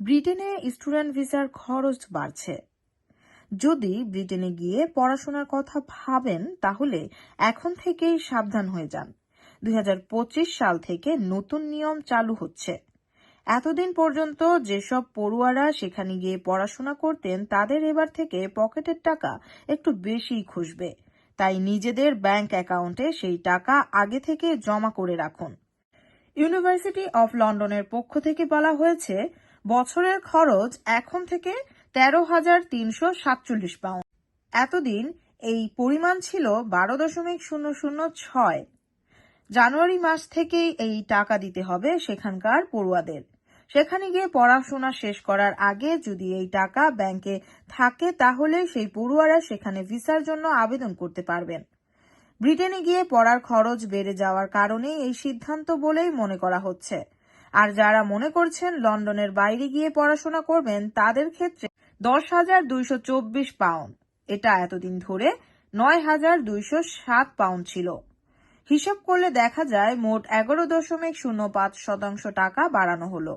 ব্রিটেনে স্টুডেন্ট ভিসার খরচ বাড়ছে। যদি ব্রিটেনে গিয়ে পড়াশোনার কথা ভাবেন, তাহলে এখন থেকেই সাবধান হয়ে যান। দুই হাজার পঁচিশ সাল থেকে নতুন নিয়ম চালু হচ্ছে। এতদিন পর্যন্ত যেসব পড়ুয়ারা সেখানে গিয়ে পড়াশোনা করতেন, তাদের এবার থেকে পকেটের টাকা একটু বেশিই খুঁজবে। তাই নিজেদের ব্যাংক অ্যাকাউন্টে সেই টাকা আগে থেকে জমা করে রাখুন। ইউনিভার্সিটি অফ লন্ডনের পক্ষ থেকে বলা হয়েছে বছরের খরচ এখন থেকে তেরো হাজার তিনশো সাতচল্লিশ পাউন্ড। এতদিন এই পরিমাণ ছিল বারো দশমিক শূন্য শূন্য ছয়। জানুয়ারি মাস থেকেই এই টাকা দিতে হবে সেখানকার পড়ুয়াদের। সেখানে গিয়ে পড়াশোনা শেষ করার আগে যদি এই টাকা ব্যাংকে থাকে তাহলে সেই পড়ুয়ারা সেখানে ভিসার জন্য আবেদন করতে পারবেন। ব্রিটেনে গিয়ে পড়ার খরচ বেড়ে যাওয়ার কারণে এই সিদ্ধান্ত বলেই মনে করা হচ্ছে। আর যারা মনে করছেন লন্ডনের বাইরে গিয়ে পড়াশোনা করবেন, তাদের ক্ষেত্রে দশ হাজার দুইশো চব্বিশ পাউন্ড। এটা এতদিন ধরে নয় হাজার দুইশো সাত পাউন্ড ছিল। হিসাব করলে দেখা যায় মোট এগারো দশমিক শূন্য পাঁচ শতাংশ টাকা বাড়ানো হলো।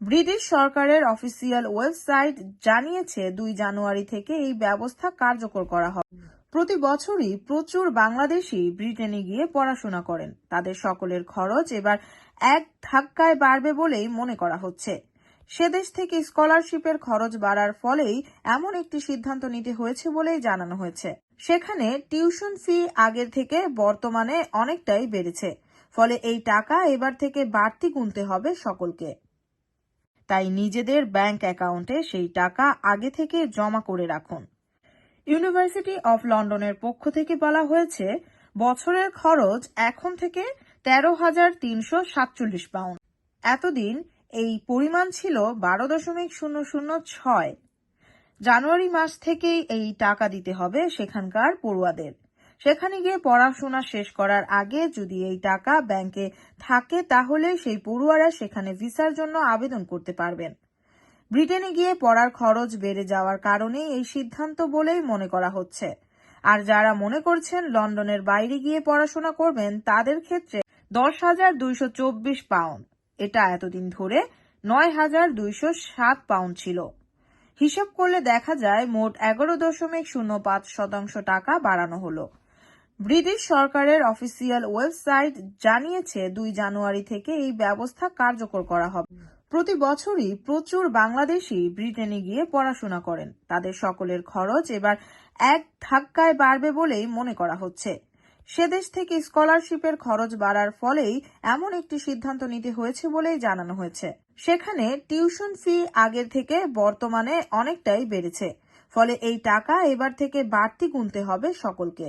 ব্রিটিশ সরকারের অফিসিয়াল ওয়েবসাইট জানিয়েছে দুই জানুয়ারি থেকে এই ব্যবস্থা কার্যকর করা হবে। প্রতি বছরই প্রচুর বাংলাদেশি ব্রিটেনে গিয়ে পড়াশোনা করেন। তাদের সকলের খরচ এবার এক ধাক্কায় বাড়বে বলেই মনে করা হচ্ছে। সেদেশ থেকে স্কলারশিপের খরচ বাড়ার ফলেই এমন একটি সিদ্ধান্ত নিতে হয়েছে বলেই জানানো হয়েছে। সেখানে টিউশন ফি আগের থেকে বর্তমানে অনেকটাই বেড়েছে। ফলে এই টাকা এবার থেকে বাড়তি গুনতে হবে সকলকে। তাই নিজেদের ব্যাংক অ্যাকাউন্টে সেই টাকা আগে থেকে জমা করে রাখুন। ইউনিভার্সিটি অফ লন্ডনের পক্ষ থেকে বলা হয়েছে, বছরের খরচ এখন থেকে তেরো হাজার তিনশো সাতচল্লিশ পাউন্ড। এতদিন এই পরিমাণ ছিল বারো দশমিক শূন্য শূন্য ছয়। জানুয়ারি মাস থেকেই এই টাকা দিতে হবে সেখানকার পড়ুয়াদের। সেখানে গিয়ে পড়াশোনা শেষ করার আগে যদি এই টাকা ব্যাংকে থাকে, তাহলে সেই পড়ুয়ারা সেখানে ভিসার জন্য আবেদন করতে পারবেন। ব্রিটেনে গিয়ে পড়ার খরচ বেড়ে যাওয়ার কারণে এই সিদ্ধান্ত বলেই মনে করা হচ্ছে। আর যারা মনে করছেন লন্ডনের বাইরে গিয়ে পড়াশোনা করবেন, তাদের ক্ষেত্রে দশ হাজার দুইশো চব্বিশ পাউন্ড। এটা এতদিন ধরে নয় হাজার দুইশো সাত পাউন্ড ছিল। হিসাব করলে দেখা যায় মোট এগারো দশমিক শূন্য পাঁচ শতাংশ টাকা বাড়ানো হলো। ব্রিটিশ সরকারের অফিসিয়াল ওয়েবসাইট জানিয়েছে, দুই জানুয়ারি থেকে এই ব্যবস্থা কার্যকর করা হবে। প্রতি বছরই প্রচুর বাংলাদেশি ব্রিটেনে গিয়ে পড়াশোনা করেন। তাদের সকলের খরচ এবার এক ধাক্কায় বাড়বে বলেই মনে করা হচ্ছে। সেদেশ থেকে স্কলারশিপের খরচ বাড়ার ফলেই এমন একটি সিদ্ধান্ত নিতে হয়েছে বলেই জানানো হয়েছে। সেখানে টিউশন ফি আগের থেকে বর্তমানে অনেকটাই বেড়েছে। ফলে এই টাকা এবার থেকে বাড়তি গুনতে হবে সকলকে।